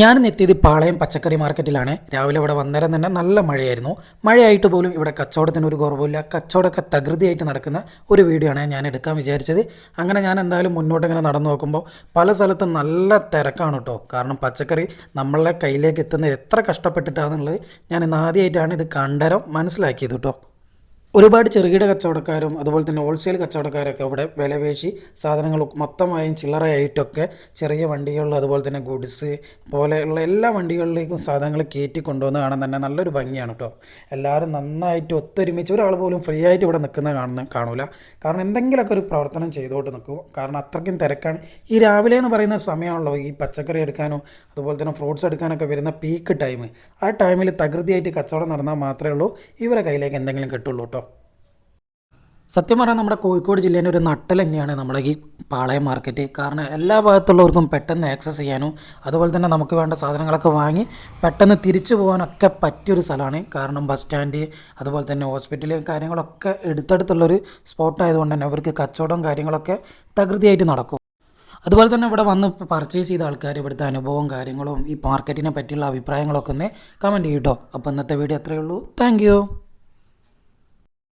ഞാൻ എത്തിയത് പാളയം പച്ചക്കറി മാർക്കറ്റിലാണ്. രാവിലെ ഇവിടെ വന്നേരം തന്നെ നല്ല മഴയായിരുന്നു. മഴയായിട്ട് പോലും ഇവിടെ കച്ചവടത്തിന് ഒരു കുറവില്ല കച്ചവടമൊക്കെ തകൃതിയായിട്ട് നടക്കുന്ന ഒരു വീഡിയോ ആണ് ഞാൻ എടുക്കാൻ വിചാരിച്ചത്. അങ്ങനെ ഞാൻ എന്തായാലും മുന്നോട്ട് ഇങ്ങനെ നടന്നു നോക്കുമ്പോൾ പല സ്ഥലത്തും നല്ല തിരക്കാണ് കേട്ടോ. കാരണം പച്ചക്കറി നമ്മളെ കയ്യിലേക്ക് എത്തുന്നത് എത്ര കഷ്ടപ്പെട്ടിട്ടാണെന്നുള്ളത് ഞാൻ ഇന്ന് ആദ്യമായിട്ടാണ് ഇത് കണ്ടരം മനസ്സിലാക്കിയത് കേട്ടോ. ഒരുപാട് ചെറുകിട കച്ചവടക്കാരും അതുപോലെ തന്നെ ഹോൾസെയിൽ കച്ചവടക്കാരൊക്കെ അവിടെ വിലവേശി സാധനങ്ങൾ മൊത്തമായും ചില്ലറയായിട്ടൊക്കെ ചെറിയ വണ്ടികളിൽ അതുപോലെ തന്നെ ഗുഡ്സ് പോലെയുള്ള എല്ലാ വണ്ടികളിലേക്കും സാധനങ്ങൾ കയറ്റി കൊണ്ടുവന്ന് കാണാൻ തന്നെ നല്ലൊരു ഭംഗിയാണ് കേട്ടോ. എല്ലാവരും നന്നായിട്ട് ഒത്തൊരുമിച്ച് ഒരാൾ പോലും ഫ്രീ ആയിട്ട് ഇവിടെ നിൽക്കുന്ന കാണുന്ന കാണൂല. കാരണം എന്തെങ്കിലുമൊക്കെ ഒരു പ്രവർത്തനം ചെയ്തുകൊണ്ട് നിൽക്കും. കാരണം അത്രയ്ക്കും തിരക്കാണ്. ഈ രാവിലെ എന്ന് പറയുന്ന സമയമാണല്ലോ ഈ പച്ചക്കറി എടുക്കാനോ അതുപോലെ തന്നെ ഫ്രൂട്ട്സ് എടുക്കാനൊക്കെ വരുന്ന പീക്ക് ടൈം ആ ടൈമിൽ തകൃതിയായിട്ട് കച്ചവടം നടന്നാൽ മാത്രമേ ഉള്ളൂ. ഇവരെ കയ്യിലേക്ക് എന്തെങ്കിലും കിട്ടുള്ളൂ കേട്ടോ. സത്യം പറഞ്ഞാൽ നമ്മുടെ കോഴിക്കോട് ജില്ലേന്റെ ഒരു നട്ടൽ തന്നെയാണ് നമ്മുടെ ഈ പാളയം മാർക്കറ്റ്. കാരണം എല്ലാ ഭാഗത്തുള്ളവർക്കും പെട്ടെന്ന് ആക്സസ് ചെയ്യാനും അതുപോലെ തന്നെ നമുക്ക് വേണ്ട സാധനങ്ങളൊക്കെ വാങ്ങി പെട്ടെന്ന് തിരിച്ചു പോകാനൊക്കെ പറ്റിയൊരു സ്ഥലമാണ്. കാരണം ബസ് സ്റ്റാൻഡ് അതുപോലെ തന്നെ ഹോസ്പിറ്റൽ കാര്യങ്ങളൊക്കെ എടുത്തടുത്തുള്ളൊരു സ്പോട്ടായതുകൊണ്ട് തന്നെ അവർക്ക് കച്ചവടം കാര്യങ്ങളൊക്കെ തകൃതിയായിട്ട് നടക്കും. അതുപോലെ തന്നെ ഇവിടെ വന്ന് പർച്ചേസ് ചെയ്ത ആൾക്കാർ ഇവിടുത്തെ അനുഭവവും കാര്യങ്ങളും ഈ മാർക്കറ്റിനെ പറ്റിയുള്ള അഭിപ്രായങ്ങളൊക്കെ ഒന്ന് കമന്റ് ചെയ്യട്ടോ അപ്പോൾ ഇന്നത്തെ വീഡിയോ അത്രയേ ഉള്ളൂ. താങ്ക്